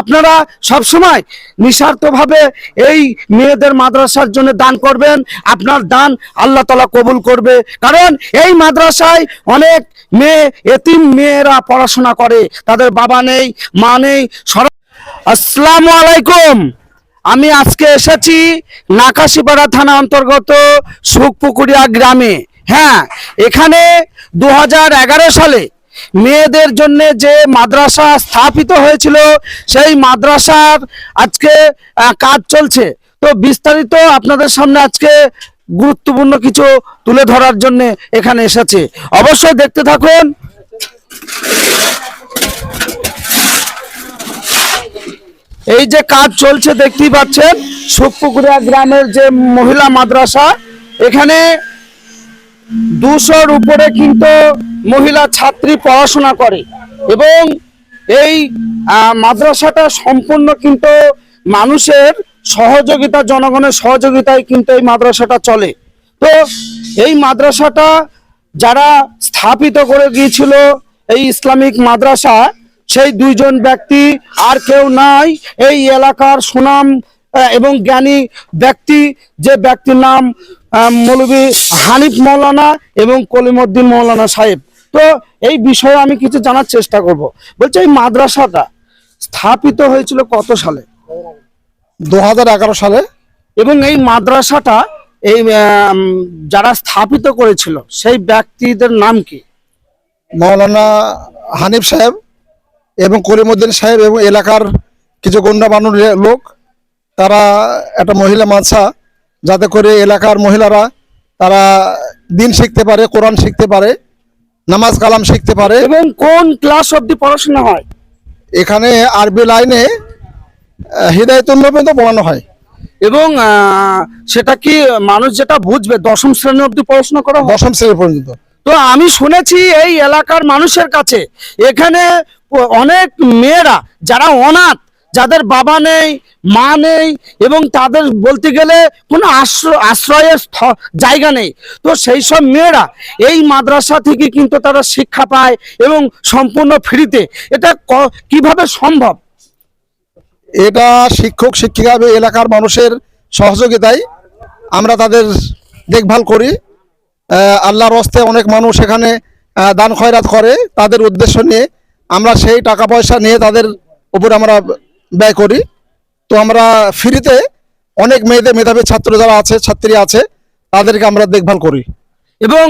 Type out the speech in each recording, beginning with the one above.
আপনারা সব সময় নিঃস্বার্থভাবে এই মেয়েদের মাদ্রাসার জন্য দান করবেন। আপনার দান আল্লাহ তালা কবুল করবে। কারণ এই মাদ্রাসায় অনেক মেয়ে, এতিম মেয়েরা পড়াশোনা করে। তাদের বাবা নেই, মা নেই আসসালামু আলাইকুম। আমি আজকে এসেছি নাকাশিপাড়া থানা অন্তর্গত সুখপুকুরিয়া গ্রামে। হ্যাঁ এখানে দু হাজার এগারো সালে মেয়েদের জন্য যে মাদ্রাসা স্থাপিত হয়েছিল, সেই মাদ্রাসার আজকে কাজ চলছে। তো বিস্তারিত আপনাদের সামনে আজকে গুরুত্বপূর্ণ কিছু তুলে ধরার জন্য এখানে এসেছে। অবশ্যই দেখতে থাকুন। এই যে কাজ চলছে, দেখতেই পাচ্ছেন সুখপুকুরিয়া গ্রামের যে মহিলা মাদ্রাসা, এখানে দুশোর উপরে কিন্তু মহিলা ছাত্রী পড়াশোনা করে এবং এই মাদ্রাসাটা সম্পূর্ণ কিন্তু মানুষের সহযোগিতা, জনগণের সহযোগিতায় কিন্তু এই মাদ্রাসাটা চলে। তো এই মাদ্রাসাটা যারা স্থাপিত করে গিয়েছিল এই ইসলামিক মাদ্রাসা, সেই দুইজন ব্যক্তি আর কেউ নাই। এই এলাকার সুনাম এবং জ্ঞানী ব্যক্তি, যে ব্যক্তির নাম মৌলভী হানিফ মৌলানা এবং কলিমউদ্দিন মৌলানা সাহেব। তো এই বিষয়ে আমি কিছু জানার চেষ্টা করব। বলছে এই মাদ্রাসাটা স্থাপিত হয়েছিল কত সালে? দু হাজার এগারো সালে। এবং এই মাদ্রাসাটা এই যারা স্থাপিত করেছিল সেই ব্যক্তিদের নাম কি? মৌলানা হানিফ সাহেব এবং করিমউদ্দিন সাহেব এবং এলাকার কিছু গণ্যমান্য লে- লোক তারা একটা মহিলা মাদ্রাসা যাতে করে এলাকার মহিলারা তারা দিন শিখতে পারে কোরআন শিখতে পারে নামাজ কালাম শিখতে পারে। এবং কোন ক্লাস অবধি পড়াশোনা হয়? এখানে আরবি লাইনে হৃদয়তুল্য পর্যন্ত পড়ানো হয়। এবং সেটা কি মানুষ যেটা বুঝবে দশম শ্রেণি অবধি পড়াশোনা করা দশম শ্রেণি পর্যন্ত। তো আমি শুনেছি এই এলাকার মানুষের কাছে এখানে অনেক মেয়েরা যারা অনাথ যাদের বাবা নেই মা নেই এবং তাদের বলতে গেলে কোনো আশ্রয় আশ্রয়ের জায়গা নেই। তো সেই সব মেয়েরা এই মাদ্রাসা থেকে কিন্তু তারা শিক্ষা পায় এবং সম্পূর্ণ ফ্রিতে। এটা কীভাবে সম্ভব? এটা শিক্ষক শিক্ষিকা এলাকার মানুষের সহযোগিতায় আমরা তাদের দেখভাল করি। আহ, আল্লাহর হস্তে অনেক মানুষ এখানে দান খয়রাত করে। তাদের উদ্দেশ্য নিয়ে আমরা সেই টাকা পয়সা নিয়ে তাদের উপর আমরা ব্যয় করি। তো আমরা ফ্রিতে অনেক মেয়েদের মেধাবী ছাত্র যারা আছে ছাত্রী আছে তাদেরকে আমরা দেখভাল করি। এবং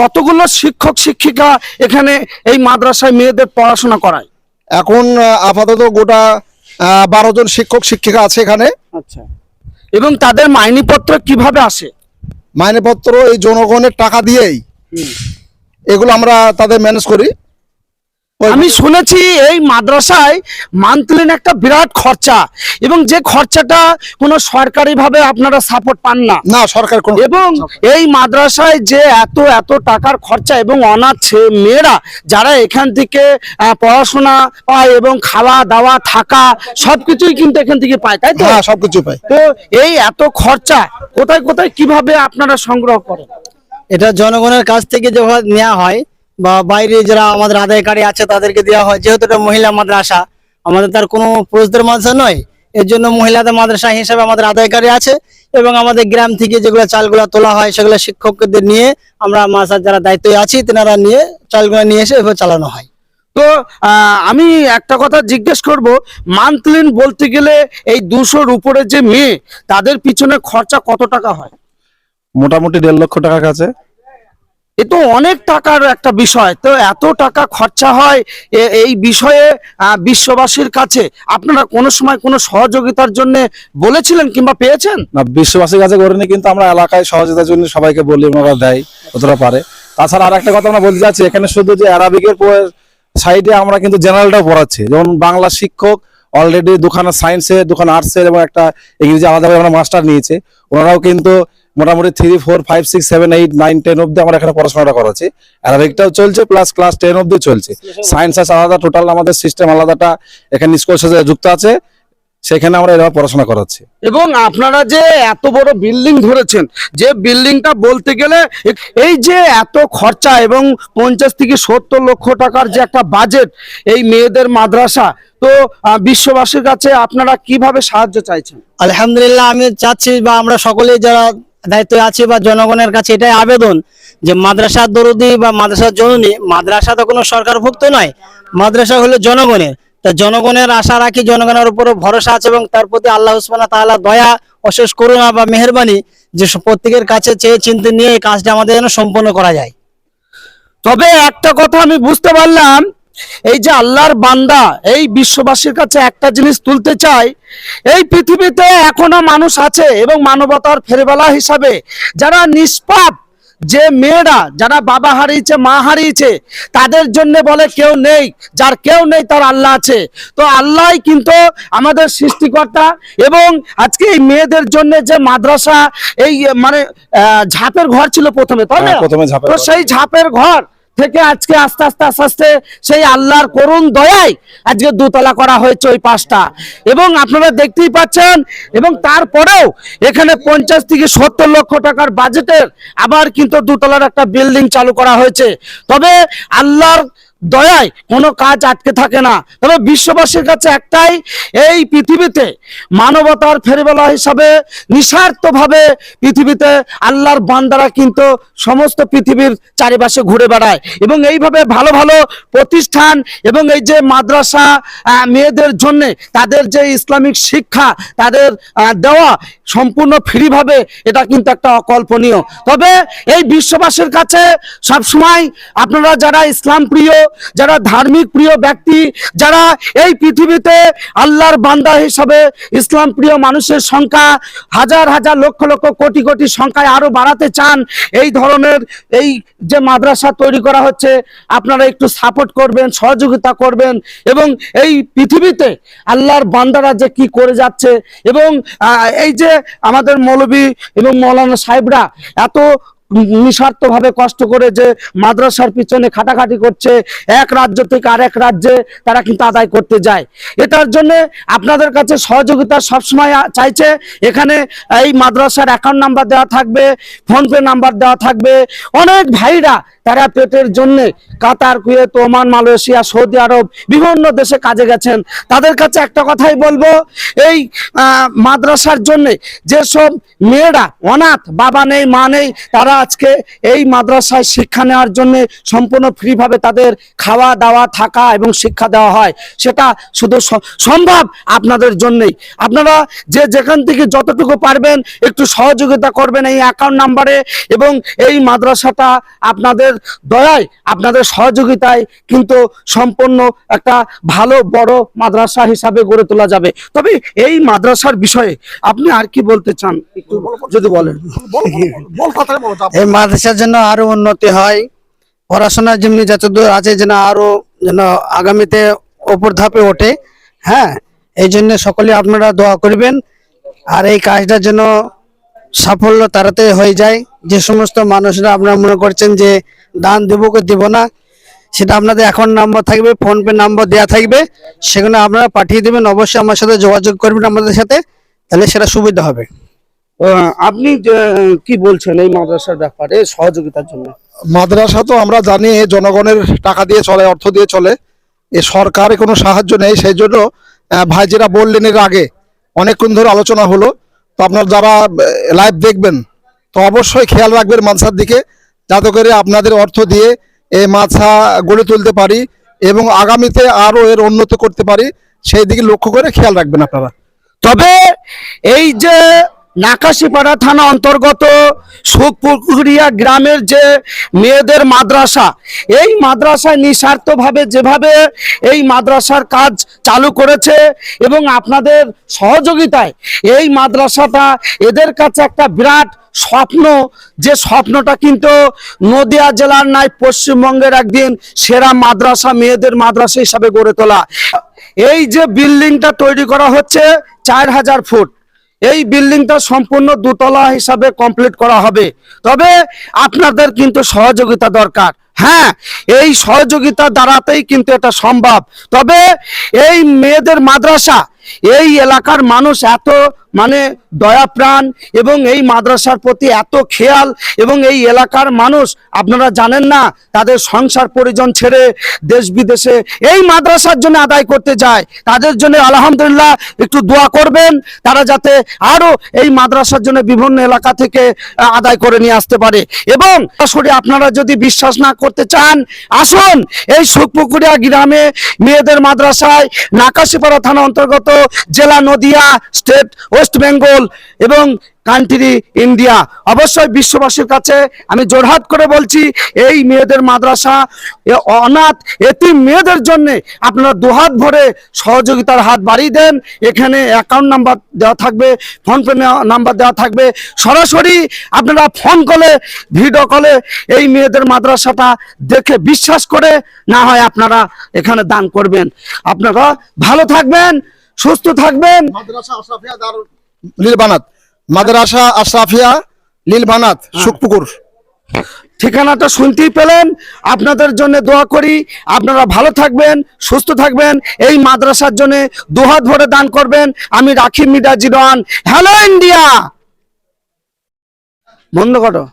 কতগুলো শিক্ষক শিক্ষিকা এখানে এই মাদ্রাসায় মেয়েদের পড়াশোনা করায়? এখন আপাতত গোটা বারো জন শিক্ষক শিক্ষিকা আছে এখানে। আচ্ছা। এবং তাদের মাইনিপত্র কীভাবে আসে? মাইনেপত্র এই জনগণের টাকা দিয়েই। এগুলো আমরা তাদের ম্যানেজ করি। আমি শুনেছি এই মাদ্রাসায় মান্থলি একটা বিরাট খরচা এবং যে খরচাটা কোনো সরকারি ভাবে আপনারা সাপোর্ট পান না। না সরকার কোনো এবং এই মাদ্রাসায় যে এত এত টাকার খরচা এবং অনাথ ছে- মেয়েরা যারা এখান থেকে পড়াশোনা পায় এবং খাওয়া দাওয়া থাকা সবকিছুই কিন্তু এখান থেকে পায় তাই তো? হ্যাঁ সবকিছু পায়। তো এই এত খরচা কোথায় কোথায় কীভাবে আপনারা সংগ্রহ করেন? এটা জনগণের কাছ থেকে যেভাবে নেওয়া হয়। বা বাইরে যারা আমাদের আদায়কারী আছে তাদেরকে দেওয়া হয়। যেহেতু এটা মহিলা মাদ্রাসা আমাদের তার কোনো পুরুষদের মাদ্রাসা নয়। এর জন্য মহিলাদের মাদ্রাসা হিসেবে আমাদের আদায়কারী আছে এবং আমাদের গ্রাম থেকে যেগুলো চালগুলো তোলা হয় সেগুলো শিক্ষকদের নিয়ে আমরা মাদ্রাসার যারা দায়িত্বে আছি তেনারা নিয়ে চালগুলো নিয়ে এসে এভাবে চালানো হয়। তো আহ, আমি একটা কথা জিজ্ঞেস করব মান্থলি বলতে গেলে এই দুশোর উপরে যে মেয়ে তাদের পিছনে খরচা কত টাকা হয়? মোটামুটি দেড় লক্ষ টাকার কাছে। এ তো অনেক টাকার একটা বিষয়। তো এত টাকা খরচা হয় এই বিষয়ে বিশ্ববাসীর কাছে। আপনারা কোনো সময় কোনো সহযোগিতার জন্য বলেছিলেন কিংবা পেয়েছেন? না, বিশ্ববাসীর কাছে করিনি, কিন্তু আমরা এলাকায় সহযোগিতার জন্য সবাইকে বলি, ওনারা দেয়, যতটা পারে। তাছাড়া আর একটা কথা আমরা বলতে চাচ্ছি, এখানে শুধু যে অ্যারাবিকের সাইডে আমরা কিন্তু জেনারেলটাও পড়াচ্ছি। যেমন বাংলা শিক্ষক অলরেডি দুখানা সায়েন্সের দুখানা আর্টসের এবং একটা ইংরেজি আলাদাভাবে আমরা মাস্টার নিয়েছে। ওনারাও কিন্তু মোটামুটি three four five six seven eight nine ten অব্দি আমরা এখানে পড়াশোনাটা করাচ্ছি অ্যারাবিকটাও চলছে প্লাস ক্লাস টেন অব্দি চলছে। সায়েন্স আছে আলাদা টোটাল আমাদের সিস্টেম আলাদাটা এখানে স্কুল সাথে যুক্ত আছে। সেখানে আমরা এভাবে পড়াশোনা করাচ্ছি। এবং আপনারা যে এত বড় বিল্ডিং ধরেছেন যে বিল্ডিংটা বলতে গেলে এই যে এত খরচা এবং পঞ্চাশ থেকে সত্তর লক্ষ টাকার যে একটা বাজেট এই মেয়েদের মাদ্রাসা তো বিশ্ববাসীর কাছে আপনারা কীভাবে সাহায্য চাইছেন? আলহামদুলিল্লাহ আমি চাচ্ছি বা আমরা সকলেই যারা দায়িত্বে আছে বা জনগণের কাছে এটাই আবেদন যে মাদ্রাসার দরদি বা মাদ্রাসার জননী, মাদ্রাসা তো কোনো সরকারভুক্ত নয়, মাদ্রাসা হলো জনগণের। তা জনগণের আশা রাখি জনগণের উপরে ভরসা আছে এবং তার প্রতি আল্লাহ উসমানা তাআলা দয়া, অশেষ করুণা বা মেহরবানি যে প্রত্যেকের কাছে চেয়ে চিন্তে নিয়ে এই কাজটা আমাদের যেন সম্পন্ন করা যায়। তবে একটা কথা আমি বুঝতে পারলাম এই যে আল্লাহর বান্দা এই বিশ্ববাসীর কাছে একটা জিনিস তুলতে চাই এই পৃথিবীতে এখনও মানুষ আছে এবং মানবতার ফেরবেলা হিসাবে যারা নিষ্পাপ যে মেয়েরা যারা বাবা হারিয়েছে মা হারিয়েছে তাদের জন্য বলে কেউ নেই যার কেউ নেই তার আল্লাহ আছে। তো আল্লাহই কিন্তু আমাদের সৃষ্টিকর্তা এবং আজকে এই মেয়েদের জন্য যে মাদ্রাসা এই মানে আহ, ঝাপের ঘর ছিল প্রথমে তাই না? হ্যাঁ, তো সেই ঝাপের ঘর থেকে আজকে আস্তে আস্তে আস্তে আস্তে সেই আল্লাহর করুন দয়ায় আজকে দুতলা করা হয়েছে ওই পাশটা। এবং আপনারা দেখতেই পাচ্ছেন, এবং তারপরেও এখানে পঞ্চাশ থেকে সত্তর লক্ষ টাকার বাজেটের আবার কিন্তু দুতলার একটা বিল্ডিং চালু করা হয়েছে। তবে আল্লাহর দয়ায় কোনো কাজ আটকে থাকে না। তবে বিশ্ববাসীর কাছে একটাই, এই পৃথিবীতে মানবতার ফেরিবেলা হিসাবে নিঃস্বার্থভাবে পৃথিবীতে আল্লাহর বান্দারা কিন্তু সমস্ত পৃথিবীর চারিপাশে ঘুরে বেড়ায় এবং এইভাবে ভালো ভালো প্রতিষ্ঠান এবং এই যে মাদ্রাসা মেয়েদের জন্যে তাদের যে ইসলামিক শিক্ষা, তাদের দেওয়া সম্পূর্ণ ফ্রিভাবে এটা কিন্তু একটা অকল্পনীয়। তবে এই বিশ্ববাসীর কাছে সবসময় আপনারা যারা ইসলাম প্রিয় যারা ধার্মিক প্রিয় ব্যক্তি, যারা এই পৃথিবীতে আল্লাহর বান্দা হিসাবে ইসলাম প্রিয় মানুষের সংখ্যা হাজার হাজার লক্ষ লক্ষ কোটি কোটি সংখ্যায় আরও বাড়াতে চান, এই ধরনের এই যে মাদ্রাসা তৈরি করা হচ্ছে, আপনারা একটু সাপোর্ট করবেন, সহযোগিতা করবেন এবং এই পৃথিবীতে আল্লাহর বান্দারা যে কি করে যাচ্ছে এবং এই যে আমাদের মৌলবী এবং মৌলানা সাহেবরা এত নিঃস্বার্থ ভাবে কষ্ট করে যে মাদ্রাসার পিছনে খাটাখাটি করছে, এক রাজ্য থেকে আরেক রাজ্যে তারা কিন্তু আদায় করতে যায়। এটার জন্য আপনাদের কাছে সহযোগিতা সবসময় চাইছে। এখানে এই মাদ্রাসার অ্যাকাউন্ট নাম্বার দেওয়া থাকবে ফোনপে নাম্বার দেওয়া থাকবে। অনেক ভাইরা তারা পেটের জন্য Qatar, Kuwait, Oman, Malaysia, Saudi Arab বিভিন্ন দেশে কাজে গেছেন। তাদের কাছে একটা কথাই বলব, এই মাদ্রাসার জন্য যেসব মেয়েরা, অনাথ, বাবা নেই, মা নেই, তারা আজকে এই মাদ্রাসায় শিক্ষা নেওয়ার জন্য সম্পূর্ণ ফ্রিভাবে তাদের খাওয়া দাওয়া থাকা এবং শিক্ষা দেওয়া হয়। সেটা শুধু সম্ভব আপনাদের জন্যই। আপনারা যে যেখান থেকে যতটুকু পারবেন একটু সহযোগিতা করবেন এই অ্যাকাউন্ট নাম্বারে এবং এই মাদ্রাসাটা আপনাদের দয়ায় আপনাদের সহযোগিতায় কিন্তু সম্পূর্ণ একটা ভালো বড় মাদ্রাসা হিসাবে গড়ে তোলা যাবে। তবে এই মাদ্রাসার বিষয়ে আপনি আর কি বলতে চান? একটু যদি বলেন। এই মাদ্রাসার জন্য আরও উন্নতি হয়। পড়াশোনার যেমনি যতদূর আছে যেন আরও যেন আগামীতে ওপর ধাপে ওঠে হ্যাঁ? এই জন্য সকলে আপনারা দোয়া করবেন। আর এই কাজটার জন্য সাফল্য তাড়াতাড়ি হয়ে যায়। যে সমস্ত মানুষরা আপনারা মনে করছেন যে দান দেবো কি দেবো না, সেটা আপনাদের অ্যাকাউন্ট নাম্বার থাকবে ফোনপে নাম্বার দেওয়া থাকবে। সেখানে আপনারা পাঠিয়ে দেবেন। অবশ্যই আমার সাথে যোগাযোগ করবেন আমাদের সাথে, তাহলে সেটা সুবিধা হবে। আপনি যে, কি বলছেন এই মাদ্রাসার ব্যাপারে সহযোগিতার জন্য? মাদ্রাসা তো আমরা জানি জনগণের টাকা দিয়ে চলে অর্থ দিয়ে চলে। এ সরকারের কোনো সাহায্য নেই সেই জন্য ভাই যেটা বললেন এর আগে। অনেকক্ষণ ধরে আলোচনা হলো। তো আপনার যারা লাইভ দেখবেন তো অবশ্যই খেয়াল রাখবেন মাদ্রাসার দিকে যাতে করে আপনাদের অর্থ দিয়ে এই মাছা গড়ে তুলতে পারি এবং আগামীতে আরও এর উন্নত করতে পারি। সেই দিকে লক্ষ্য করে খেয়াল রাখবেন আপনারা। তবে এই যে নাকাশিপাড়া থানা অন্তর্গত সুখপুকুরিয়া গ্রামের যে মেয়েদের মাদ্রাসা, এই মাদ্রাসায় নিঃস্বার্থভাবে যেভাবে এই মাদ্রাসার কাজ চালু করেছে এবং আপনাদের সহযোগিতায় এই মাদ্রাসাটা এদের কাছে একটা বিরাট স্বপ্ন, যে স্বপ্নটা কিন্তু নদিয়া জেলার নাই, পশ্চিমবঙ্গের একদিন সেরা মাদ্রাসা মেয়েদের মাদ্রাসা হিসাবে গড়ে তোলা। এই যে বিল্ডিংটা তৈরি করা হচ্ছে চার হাজার ফুট। এই বিল্ডিংটা সম্পূর্ণ দুতলা হিসাবে কমপ্লিট করা হবে। তবে আপনাদের কিন্তু সহযোগিতা দরকার। হ্যাঁ এই সহযোগিতা দ্বারাতেই কিন্তু এটা সম্ভব। তবে এই মেয়েদের মাদ্রাসা, এই এলাকার মানুষ এত মানে দয়া প্রাণ এবং এই মাদ্রাসার প্রতি এত খেয়াল এবং এই এলাকার মানুষ, আপনারা জানেন না, তাদের সংসার পরিজন ছেড়ে দেশ বিদেশে এই মাদ্রাসার জন্য আদায় করতে যায়। তাদের জন্য আলহামদুলিল্লাহ একটু দোয়া করবেন, তারা যাতে আরও এই মাদ্রাসার জন্য বিভিন্ন এলাকা থেকে আদায় করে নিয়ে আসতে পারে। এবং সরাসরি আপনারা যদি বিশ্বাস না করতে চান, আসুন এই সুখপুকুরিয়া গ্রামে মেয়েদের মাদ্রাসায় নাকাশিপাড়া থানা অন্তর্গত জেলা নদিয়া স্টেট ওয়েস্ট বেঙ্গল এবং কান্ট্রি ইন্ডিয়া। অবশ্যই বিশ্ববাসীর কাছে আমি জোরহাট করে বলছি, এই মেয়েদের মাদ্রাসা অনাথ এটি মেয়েদের জন্য আপনারা দুহাত ভরে সহযোগিতার হাত বাড়িয়ে দেন। এখানে অ্যাকাউন্ট নাম্বার দেওয়া থাকবে ফোনপে নাম্বার দেওয়া থাকবে। সরাসরি আপনারা ফোন কলে ভিডিও কলে এই মেয়েদের মাদ্রাসাটা দেখে বিশ্বাস করে, না হয় আপনারা এখানে দান করবেন। আপনারা ভালো থাকবেন। সুস্থ থাকবেন। দার মাদ্রাসা আশরাফিয়া লীল বানাত সুখপুকুর। ঠিকানাটা শুনতেই পেলেন। আপনাদের জন্য দোয়া করি। আপনারা ভালো থাকবেন সুস্থ থাকবেন। এই মাদ্রাসার জন্য দুহাত ভরে দান করবেন। আমি রাখি মিডা জিরোয়ান হ্যালো ইন্ডিয়া! বন্ধ করো।